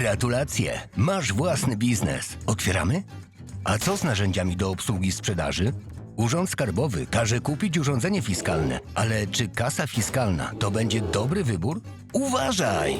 Gratulacje! Masz własny biznes. Otwieramy? A co z narzędziami do obsługi sprzedaży? Urząd Skarbowy każe kupić urządzenie fiskalne, ale czy kasa fiskalna to będzie dobry wybór? Uważaj!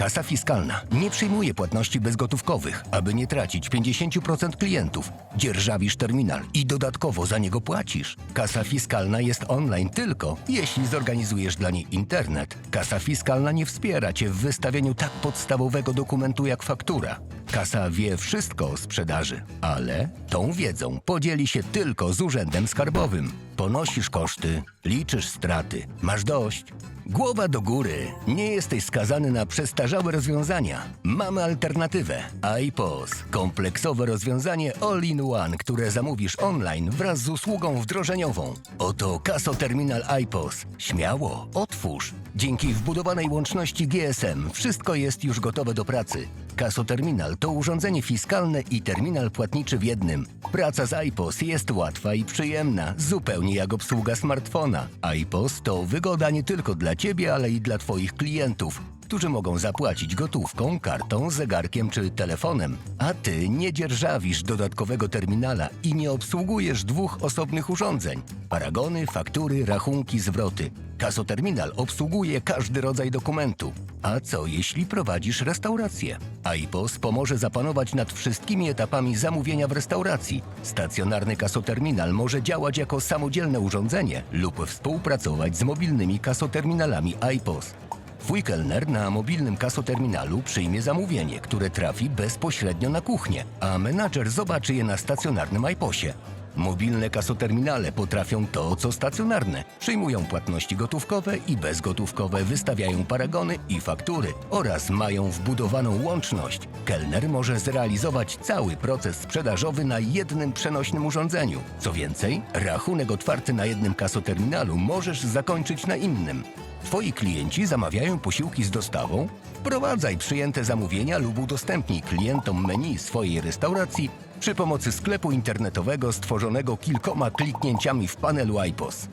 Kasa fiskalna nie przyjmuje płatności bezgotówkowych, aby nie tracić 50% klientów. Dzierżawisz terminal i dodatkowo za niego płacisz. Kasa fiskalna jest online tylko, jeśli zorganizujesz dla niej internet. Kasa fiskalna nie wspiera Cię w wystawieniu tak podstawowego dokumentu jak faktura. Kasa wie wszystko o sprzedaży, ale tą wiedzą podzieli się tylko z Urzędem Skarbowym. Ponosisz koszty, liczysz straty, masz dość. Głowa do góry. Nie jesteś skazany na przestarzałe rozwiązania. Mamy alternatywę. iPOS. Kompleksowe rozwiązanie all-in-one, które zamówisz online wraz z usługą wdrożeniową. Oto Kaso Terminal iPOS. Śmiało, otwórz. Dzięki wbudowanej łączności GSM wszystko jest już gotowe do pracy. Kaso Terminal to urządzenie fiskalne i terminal płatniczy w jednym. Praca z iPOS jest łatwa i przyjemna, zupełnie jak obsługa smartfona. iPOS to wygoda nie tylko dla Ciebie, ale i dla Twoich klientów, którzy mogą zapłacić gotówką, kartą, zegarkiem czy telefonem. A Ty nie dzierżawisz dodatkowego terminala i nie obsługujesz dwóch osobnych urządzeń. Paragony, faktury, rachunki, zwroty. Kasoterminal obsługuje każdy rodzaj dokumentu. A co jeśli prowadzisz restaurację? iPOS pomoże zapanować nad wszystkimi etapami zamówienia w restauracji. Stacjonarny kasoterminal może działać jako samodzielne urządzenie lub współpracować z mobilnymi kasoterminalami iPOS. Twój kelner na mobilnym kasoterminalu przyjmie zamówienie, które trafi bezpośrednio na kuchnię, a menadżer zobaczy je na stacjonarnym iPosie. Mobilne kasoterminale potrafią to, co stacjonarne. Przyjmują płatności gotówkowe i bezgotówkowe, wystawiają paragony i faktury oraz mają wbudowaną łączność. Kelner może zrealizować cały proces sprzedażowy na jednym przenośnym urządzeniu. Co więcej, rachunek otwarty na jednym kasoterminalu możesz zakończyć na innym. Twoi klienci zamawiają posiłki z dostawą? Wprowadzaj przyjęte zamówienia lub udostępnij klientom menu swojej restauracji przy pomocy sklepu internetowego stworzonego kilkoma kliknięciami w panelu iPOS.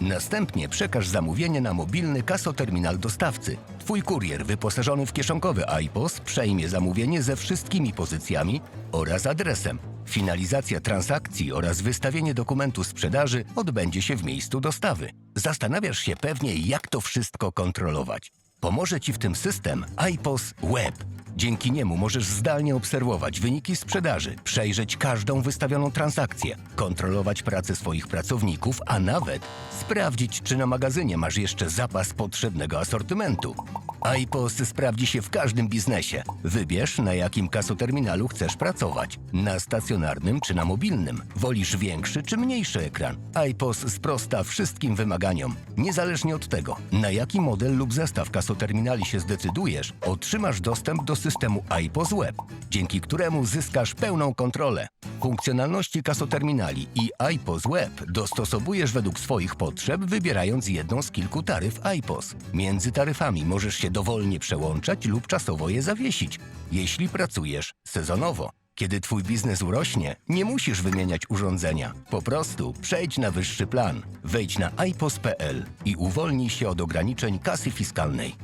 Następnie przekaż zamówienie na mobilny kasoterminal dostawcy. Twój kurier wyposażony w kieszonkowy iPOS przejmie zamówienie ze wszystkimi pozycjami oraz adresem. Finalizacja transakcji oraz wystawienie dokumentu sprzedaży odbędzie się w miejscu dostawy. Zastanawiasz się pewnie, jak to wszystko kontrolować. Pomoże Ci w tym system iPOS Web. Dzięki niemu możesz zdalnie obserwować wyniki sprzedaży, przejrzeć każdą wystawioną transakcję, kontrolować pracę swoich pracowników, a nawet sprawdzić, czy na magazynie masz jeszcze zapas potrzebnego asortymentu. iPOS sprawdzi się w każdym biznesie. Wybierz, na jakim kasoterminalu chcesz pracować. Na stacjonarnym czy na mobilnym. Wolisz większy czy mniejszy ekran. iPOS sprosta wszystkim wymaganiom. Niezależnie od tego, na jaki model lub zestaw kasoterminali się zdecydujesz, otrzymasz dostęp do systemu iPOS Web, dzięki któremu zyskasz pełną kontrolę. Funkcjonalności kasoterminali i iPOS Web dostosowujesz według swoich potrzeb, wybierając jedną z kilku taryf iPOS. Między taryfami możesz się dowolnie przełączać lub czasowo je zawiesić, jeśli pracujesz sezonowo. Kiedy twój biznes urośnie, nie musisz wymieniać urządzenia. Po prostu przejdź na wyższy plan. Wejdź na ipos.pl i uwolnij się od ograniczeń kasy fiskalnej.